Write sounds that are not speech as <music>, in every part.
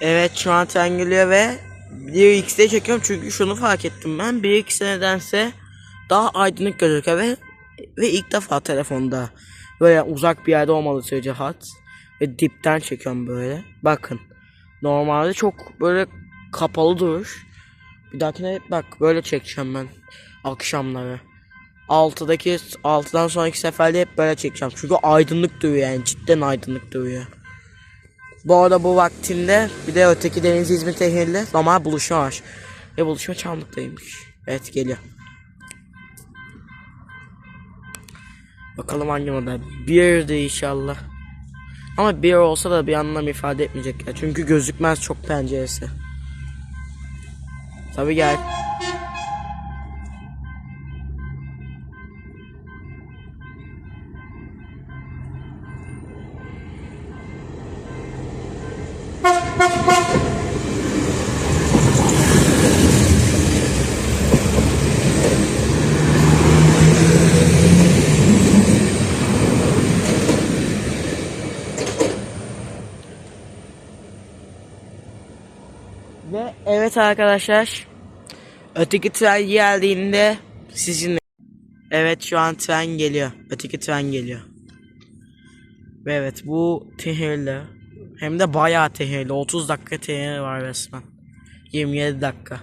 Evet şu an tren ve 1x'de çekiyorum çünkü şunu fark ettim ben. 1x nedense daha aydınlık gözüküyor ve ve ilk defa telefonda böyle uzak bir yerde olmalı sürece hat ve dipten çekiyorum böyle. Bakın normalde çok böyle kapalı durur bir dahakine bak böyle çekeceğim ben akşamları. 6'daki 6'dan sonraki seferde hep böyle çekeceğim. Çünkü aydınlık duruyor yani cidden aydınlık duruyor bu arada bu vaktinde bir de öteki Deniz İzmir Tehirli normal buluşma var. Ve buluşma Çamlık'taymış. Evet geliyor. Bakalım hangi model. Bir de inşallah. Ama bir olsa da bir anlam ifade etmeyecek ya. Çünkü gözükmez çok penceresi. Tabi gel. Ve evet arkadaşlar. Öteki tren geldiğinde sizinle. Evet şu an tren geliyor. Öteki tren geliyor. Ve evet bu tehirli. Hem de bayağı tehirli. 30 dakika tehir var resmen. 27 dakika.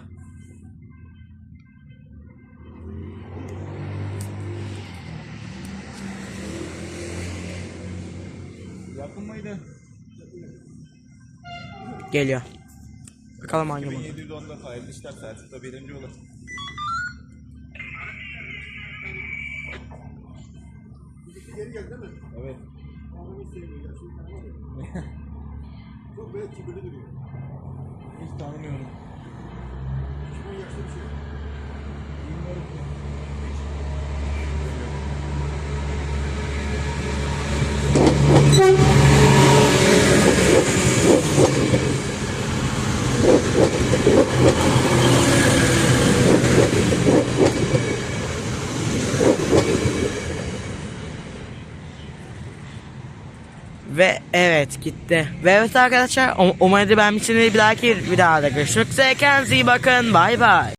Yakın mıydı? Geliyor. Bakalım hangi model. 1710'da hayırlı işler Selçuk'ta birinci olur. Evet. <laughs> Çok böyle kibirli duruyor. Hiç tanımıyorum. Ve evet gitti. Ve evet arkadaşlar um- umarım beğenmişsinizdir. Bir dahaki videoda görüşmek üzere. Kendinize iyi bakın. Bay bay.